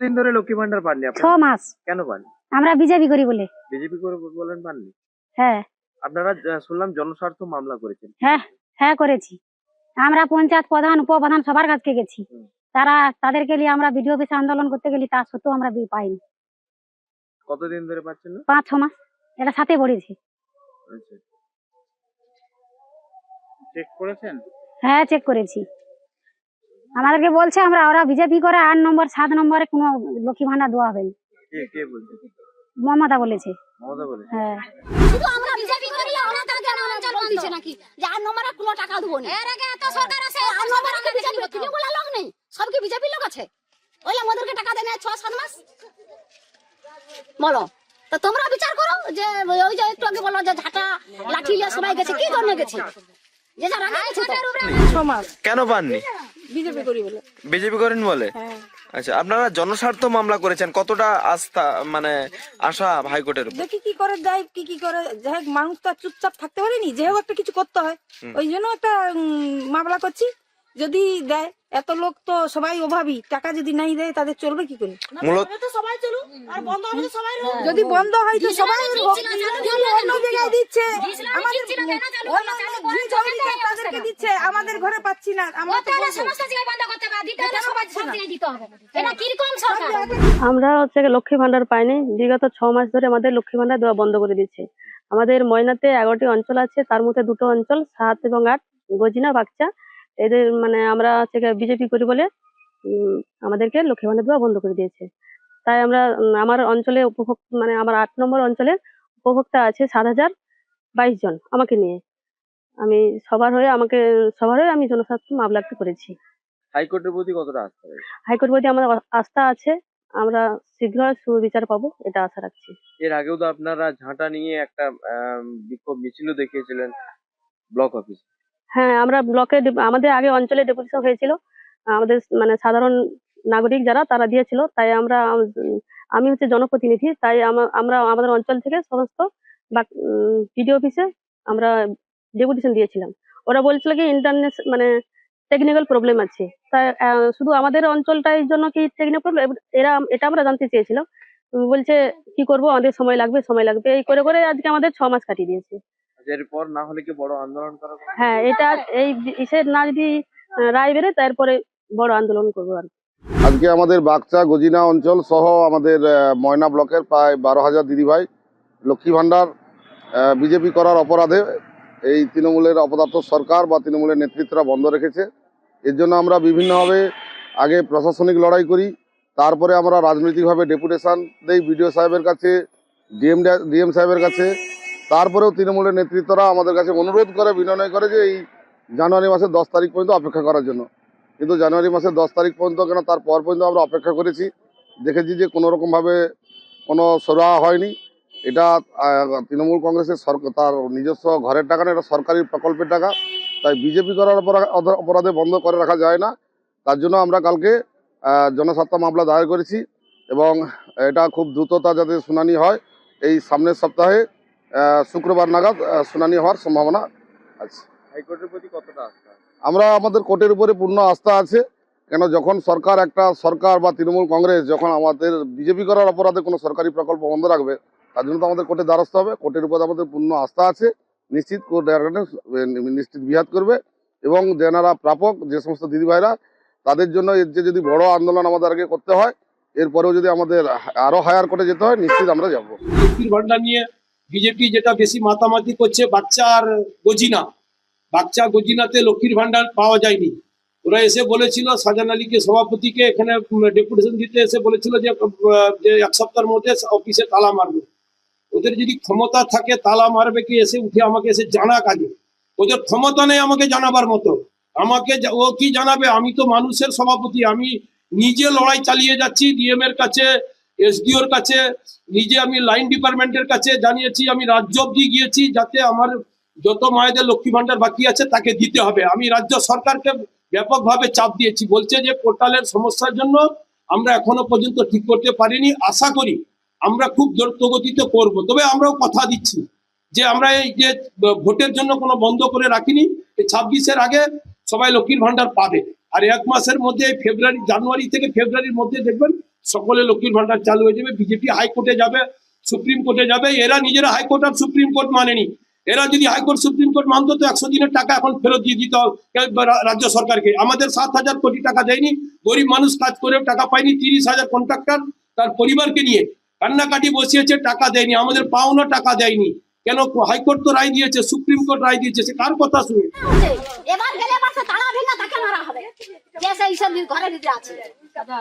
দিন ধরে লক্ষ্মী ভান্ডার পাননি ছ আপনারা মাস। কেন পান আমরা বিজেপি করি বলে। বিজেপি করে বলেন পাননি? হ্যাঁ। আপনারা শুনলাম জনস্বার্থ মামলা করেছেন। হ্যাঁ হ্যাঁ করেছি। আমরা পঞ্চায়েত প্রধান উপপ্রধান সবার কাছে গেছি। হুম। তারা তাদেরকে নিয়ে আমরা বিডিও অফিসে আন্দোলন করতে গেলি তা সত্ত্বেও আমরা বি- পাইনি। কতদিন ধরে পাচ্ছেন না? পাঁচ ছ মাস। এটা সাথে আচ্ছা। চেক করেছেন? হ্যাঁ চেক করেছি। আমাদেরকে বলছে আমরা ওরা বিজেপি করে আট নম্বর সাত নম্বরে কোনো লক্ষ্মী ভান্ডার দেওয়া হবে মমতা বলেছে। হ্যাঁ। আমরা বিজেপি করি দিচ্ছে নাকি? যে আর নম্বরে কোনো টাকা দেবো না। এর আগে এত সরকার আছে আর নম্বরে লোক নেই। সব কি বিজেপি লোক আছে? ওই আমাদেরকে টাকা দেয় না ছ সাত মাস? বলো। তো তোমরা বিচার করো যে ওই যে একটু আগে বলো যে ঝাঁটা লাঠি লিয়ে সবাই গেছে কি জন্য গেছে? যে যারা গেছে কেন পাননি? বিজেপি করি বলে। বিজেপি করেন বলে? হ্যাঁ। আচ্ছা আপনারা জনস্বার্থ মামলা করেছেন কতটা আস্থা মানে আশা হাইকোর্টের উপর? দেখি কি করে দেয় কি কি করে যাই হোক মানুষ তো চুপচাপ থাকতে পারেনি যে একটা কিছু করতে হয়। ওই জন্য একটা মামলা করছি। যদি দেয় এত লোক তো সবাই অভাবী টাকা যদি নাই দেয় তাদের চলবে কি করে? যদি বন্ধ হয় তো সবাই অন্য জায়গায় দিচ্ছে তাদেরকে দিচ্ছে আমাদের ঘরে পাচ্ছি না আমরা হচ্ছে লক্ষ্মী ভান্ডার পাইনি বিগত ছ মাস ধরে আমাদের লক্ষ্মী ভান্ডার দেওয়া বন্ধ করে দিচ্ছে। আমাদের ময়নাতে এগারোটি অঞ্চল আছে তার মধ্যে দুটো অঞ্চল সাত এবং আট গজিনা বাগচা। এদের মানে আমরা হচ্ছে বিজেপি করি বলে আমাদেরকে লক্ষ্মী ভান্ডার দেওয়া বন্ধ করে দিয়েছে। তাই আমরা আমার অঞ্চলে উপভোগ মানে আমার আট নম্বর অঞ্চলে উপভোক্তা আছে সাত হাজার বাইশ জন আমাকে নিয়ে। আমি সবার হয়ে আমাকে সবার হয়ে আমি জনস্বার্থ মামলা একটা করেছি। হাইকোর্টের প্রতি কতটা আস্থা রয়েছে? হাইকোর্ট প্রতি আমাদের আস্থা আছে। আমরা শীঘ্র সুবিচার পাবো এটা আশা রাখছি। এর আগেও তো আপনারা ঝাঁটা নিয়ে একটা বিক্ষোভ মিছিলও দেখিয়েছিলেন ব্লক অফিস। হ্যাঁ আমরা ব্লকে আমাদের আগে অঞ্চলে ডেপুটেশন হয়েছিল। আমাদের মানে সাধারণ নাগরিক যারা, তারা দিয়েছিল। তাই আমরা, আমি হচ্ছে জনপ্রতিনিধি। তাই আমা- আমরা আমাদের অঞ্চল থেকে সমস্ত পিডি অফিসে আমরা ডেপুটেশন দিয়েছিলাম। ওরা বলছিল কি ইন্টারনেট মানে টেকনিক্যাল প্রবলেম আছে। তাই শুধু আমাদের অঞ্চলটার জন্য কি টেকনিক্যাল প্রবলেম এরা, এটা আমরা জানতে চেয়েছিলাম। বলছে, কি করব? আমাদের সময় লাগবে সময় লাগবে। এই করে করে আজকে আমাদের ছ মাস কাটিয়ে দিয়েছে। এরপর না হলে কি বড় আন্দোলন করা হবে? হ্যাঁ এটা এই ইসের না যদি রায় বেরোয় তারপরে বড় আন্দোলন করব আর আজকে আমাদের বাগচা গজিনা অঞ্চল সহ আমাদের ময়না ব্লকের প্রায় বারো হাজার দিদিভাই লক্ষ্মী ভাণ্ডার বিজেপি করার অপরাধে এই তৃণমূলের অপদার্থ সরকার বা তৃণমূলের নেতৃত্বরা বন্ধ রেখেছে এর জন্য আমরা বিভিন্নভাবে আগে প্রশাসনিক লড়াই করি তারপরে আমরা রাজনৈতিকভাবে ডেপুটেশন দেই বিডিও সাহেবের কাছে ডিএম ডিএম সাহেবের কাছে তারপরেও তৃণমূলের নেতৃত্বরা আমাদের কাছে অনুরোধ করে, বিনয় করে যে এই জানুয়ারি মাসের দশ তারিখ পর্যন্ত অপেক্ষা করার জন্য। কিন্তু জানুয়ারি মাসের দশ তারিখ পর্যন্ত কেন তার পর পর্যন্ত আমরা অপেক্ষা করেছি। দেখেছি যে কোনো রকমভাবে কোনো সরাহা হয়নি। এটা তৃণমূল কংগ্রেসের সরকার তার নিজস্ব ঘরের টাকা না এটা সরকারি প্রকল্পের টাকা। তাই বিজেপি করার অপরাধে বন্ধ করে রাখা যায় না। তার জন্য আমরা কালকে জনস্বার্থ মামলা দায়ের করেছি এবং এটা খুব দ্রুততা যাতে শুনানি হয়, এই সামনের সপ্তাহে শুক্রবার নাগাদ শুনানি হওয়ার সম্ভাবনা আছে। হাইকোর্টের প্রতি কতটা আস্থা? আমরা আমাদের কোর্টের উপরে পূর্ণ আস্থা আছে কেন যখন সরকার একটা সরকার বা তৃণমূল কংগ্রেস যখন আমাদের বিজেপি করার অপরাধে কোনো সরকারি প্রকল্প বন্ধ রাখবে তার জন্য তো আমাদের কোর্টে দ্বারস্থ হবে। কোর্টের উপরে আমাদের পূর্ণ আস্থা আছে নিশ্চিত কোর্ট নিশ্চিত বিহাত করবে এবং যারা প্রাপক যে সমস্ত দিদিভাইরা তাদের জন্য এর যে যদি বড় আন্দোলন আমাদের আগে করতে হয় এরপরেও যদি আমাদের আরও হায়ার কোর্টে যেতে হয় নিশ্চিত আমরা যাব। নিয়ে বিজেপি যেটা বেশি মাতামাতি করছে বাচ্চার গজিনা। বাচ্চা গজিনাতে লক্ষ্মীর ভান্ডার পাওয়া যায়নি। ওরা এসে বলেছিল, সাজান আলীকে সভাপতিকে এখানে ডেপুটেশন দিতে এসে বলেছিল যে এক সপ্তাহের মধ্যে অফিসে তালা মারবে। ওদের যদি ক্ষমতা থাকে, তালা মারবে কি এসে উঠে আমাকে এসে জানা কাজে ওদের ক্ষমতা নেই আমাকে জানাবার মতো। আমাকে ও কি জানাবে? আমি তো মানুষের সভাপতি। আমি নিজে লড়াই চালিয়ে যাচ্ছি। ডিএম এর কাছে এসডিওর কাছে, নিজে আমি লাইন ডিপার্টমেন্টের কাছে জানিয়েছি, আমি রাজ্য অব্দি গিয়েছি যাতে আমার যত মায়েদের লক্ষ্মী ভান্ডার বাকি আছে তাকে দিতে হবে। আমি রাজ্য সরকারকে ব্যাপকভাবে চাপ দিয়েছি। বলছে যে পোর্টালের সমস্যার জন্য আমরা এখনও পর্যন্ত ঠিক করতে পারিনি। আশা করি আমরা খুব দ্রুত গতিতে করব। তবে আমরাও কথা দিচ্ছি যে আমরা এই যে ভোটের জন্য কোনো বন্ধ করে রাখিনি, এই ছাব্বিশের আগে সবাই লক্ষ্মীর ভান্ডার পাবে। আর এক মাসের মধ্যে ফেব্রুয়ারি, জানুয়ারি থেকে ফেব্রুয়ারির মধ্যে দেখবেন সকলে লক্ষ্মীর ভান্ডার চালু হয়ে যাবে, বিজেপি হাইকোর্টে যাবে, সুপ্রিম কোর্টে যাবে, এরা নিজেরা হাইকোর্ট আর সুপ্রিম কোর্ট মানেনি। এরা যদি হাইকোর্ট, সুপ্রিম কোর্ট মানতো তো একশো দিনের টাকা এখন ফেরত দিয়ে দিত রাজ্য সরকারকে। আমাদের সাত হাজার কোটি টাকা দেয়নি, গরিব মানুষ কাজ করে টাকা পায়নি, তিরিশ হাজার কন্ট্রাক্টর তার পরিবারকে নিয়ে। কান্নাকাটি বসিয়েছে, টাকা দেয়নি, আমাদের পাওনা টাকা দেয়নি। কেন হাইকোর্ট তো রায় দিয়েছে, সুপ্রিম কোর্ট রায় দিয়েছে, সে কার কথা শুনে?